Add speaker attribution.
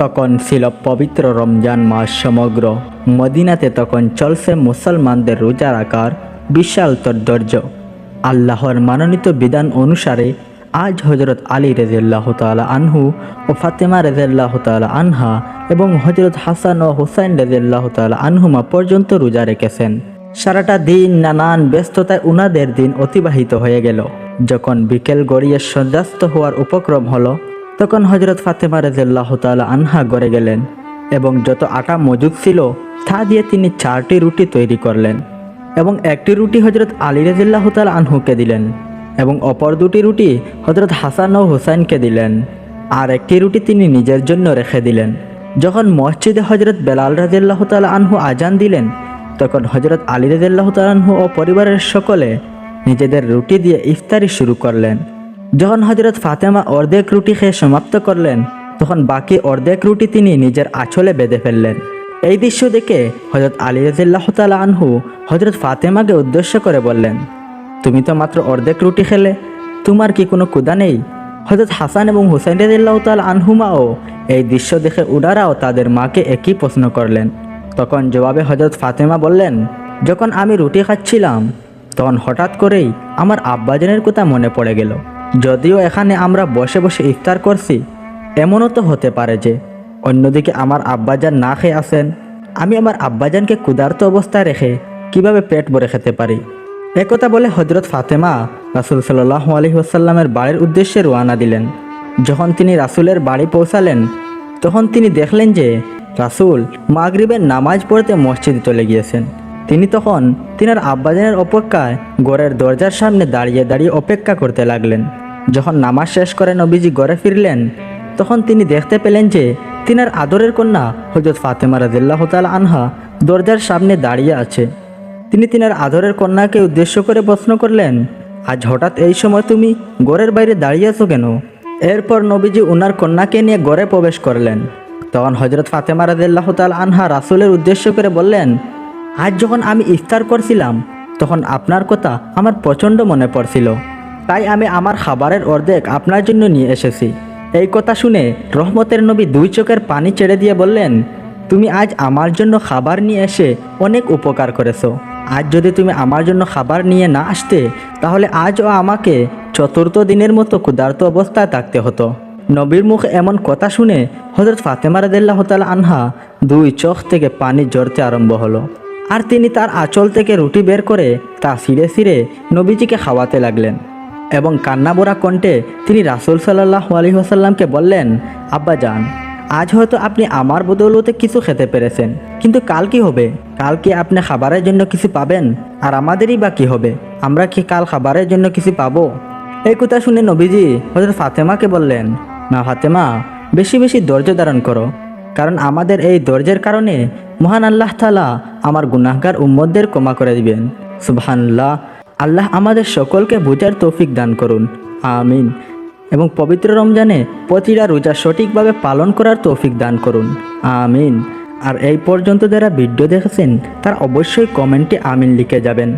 Speaker 1: তখন ছিল পবিত্র রমজান মাস সমগ্র। মদিনাতে তখন চলছে মুসলমানদের রোজা রাখার বিশাল তর্জর্য আল্লাহর মানোনীত বিধান অনুসারে আজ হজরত আলী রেজিল্লাহ তালা আনহু ও ফাতেমা রেজিল্লাহ তালা আনহা এবং হজরত হাসান ও হুসাইন রেজিল্লাহ তালা আনহুমা পর্যন্ত রোজা রেখেছেন। সারাটা দিন নানান ব্যস্ততায় উনাদের দিন অতিবাহিত হয়ে গেল। যখন বিকেল গড়িয়ে সূর্যাস্ত হওয়ার উপক্রম হলো তখন হজরত ফাতেমা রেজিল্লাহ তালা আনহা গড়ে গেলেন এবং যত আটা মজুদ ছিল, তা দিয়ে তিনি চারটি রুটি তৈরি করলেন এবং একটি রুটি হজরত আলী রাজিল্লাহ তাল আনহুকে দিলেন এবং অপর দুটি রুটি হজরত হাসান ও হুসাইনকে দিলেন। আর একটি রুটি তিনি নিজের জন্য রেখে দিলেন। যখন মসজিদে হজরত বেলাল রাজিল্লাহ তাল আনহু আজান দিলেন, তখন হজরত আলী রাজিল্লাহ তাল আনহু ও পরিবারের সকলে নিজেদের রুটি দিয়ে ইফতারি শুরু করলেন। যখন হজরত ফাতেমা অর্ধেক রুটি খেয়ে সমাপ্ত করলেন, তখন বাকি অর্ধেক রুটি তিনি নিজের আঁচলে বেঁধে ফেললেন। এই দৃশ্য দেখে হজরত আলী রাজিল্লাহ তালা আনহু হজরত ফাতেমাকে উদ্দেশ্য করে বললেন, তুমি তো মাত্র অর্ধেক রুটি খেলে, তোমার কি কোনো কুদা নেই? হজরত হাসান এবং হুসাইন রাজিল্লাহ তাল আনহুমাও এই দৃশ্য দেখে উডারাও তাদের মাকে একই প্রশ্ন করলেন। তখন জবাবে হজরত ফাতেমা বললেন, যখন আমি রুটি খাচ্ছিলাম, তখন হঠাৎ করেই আমার আব্বাজানের কথা মনে পড়ে গেল। যদিও এখানে আমরা বসে বসে ইফতার করছি, এমনও তো হতে পারে যে অন্যদিকে আমার আব্বাজান না খেয়ে আসেন আমি আমার আব্বাজানকে ক্ষুধার্ত অবস্থায় রেখে কীভাবে পেট ভরে খেতে পারি? একথা বলে হজরত ফাতেমা রাসুল সাল্লাহ আলহি আসাল্লামের বাড়ির উদ্দেশ্যে রওনা দিলেন। যখন তিনি রাসুলের বাড়ি পৌঁছালেন, তখন তিনি দেখলেন যে রাসুল মাগরিবের নামাজ পড়তে মসজিদে চলে গিয়েছেন। তিনি তখন তিনার আব্বাজানের অপেক্ষায় গড়ের দরজার সামনে দাঁড়িয়ে দাঁড়িয়ে অপেক্ষা করতে লাগলেন। যখন নামাজ শেষ করে নবীজি গড়ে ফিরলেন, তখন তিনি দেখতে পেলেন যে তিনার আদরের কন্যা হজরত ফাতেমা রাজিল্লাহ তাল আনহা দরজার সামনে দাঁড়িয়ে আছে। তিনি তিনার আদরের কন্যাকে উদ্দেশ্য করে প্রশ্ন করলেন, আজ হঠাৎ এই সময় তুমি গড়ের বাইরে দাঁড়িয়ে আছো কেন? এরপর নবীজি উনার কন্যাকে নিয়ে গড়ে প্রবেশ করলেন। তখন হজরত ফাতেমা রাজিল্লাহ তাল আনহা রাসুলের উদ্দেশ্য করে বললেন আজ যখন আমি ইফতার করছিলাম, তখন আপনার কথা আমার প্রচণ্ড মনে পড়ছিল। তাই আমি আমার খাবারের অর্ধেক আপনার জন্য নিয়ে এসেছি। এই কথা শুনে রহমতের নবী দুই চোখের পানি ছেড়ে দিয়ে বললেন, তুমি আজ আমার জন্য খাবার নিয়ে এসে অনেক উপকার করেছ। আজ যদি তুমি আমার জন্য খাবার নিয়ে না আসতে, তাহলে আজও আমাকে চতুর্থ দিনের মতো ক্ষুধার্ত অবস্থায় থাকতে হতো। নবীর মুখ এমন কথা শুনে হজরত ফাতেমা তাল আনহা দুই চোখ থেকে পানি জড়তে আরম্ভ হলো। আর তিনি তার আঁচল থেকে রুটি বের করে তা সিঁড়ে সিঁড়ে নবীজিকে খাওয়াতে লাগলেন এবং কান্নাবোরা কণ্ঠে তিনি রাসুল সাল্লাহ আলী আসাল্লামকে বললেন, আব্বা যান আজ হয়তো আপনি আমার বদৌলতে কিছু খেতে পেরেছেন, কিন্তু কাল কি হবে? কাল কি আপনি খাবারের জন্য কিছু পাবেন? আর আমাদেরই বা কি হবে? আমরা কি কাল খাবারের জন্য কিছু পাবো? এই কথা শুনে নবীজি হজরত ফাতেমাকে বললেন, না ফাতেমা, বেশি বেশি ধৈর্য ধারণ করো। কারণ আমাদের এই ধৈর্যের কারণে মহান আল্লাহ তালা আমার গুনাহগার উম্মদদের ক্ষমা করে দিবেন। সুবহানাল্লাহ। আল্লাহ আমাদের সকলকে বোঝার তৌফিক দান করুন। আমিন। এবং পবিত্র রমজানে প্রতিটা রোজা সঠিকভাবে পালন করার তৌফিক দান করুন। আমিন। আর এই পর্যন্ত যারা ভিডিও দেখেছেন, তারা অবশ্যই কমেন্টে আমিন লিখে যাবেন।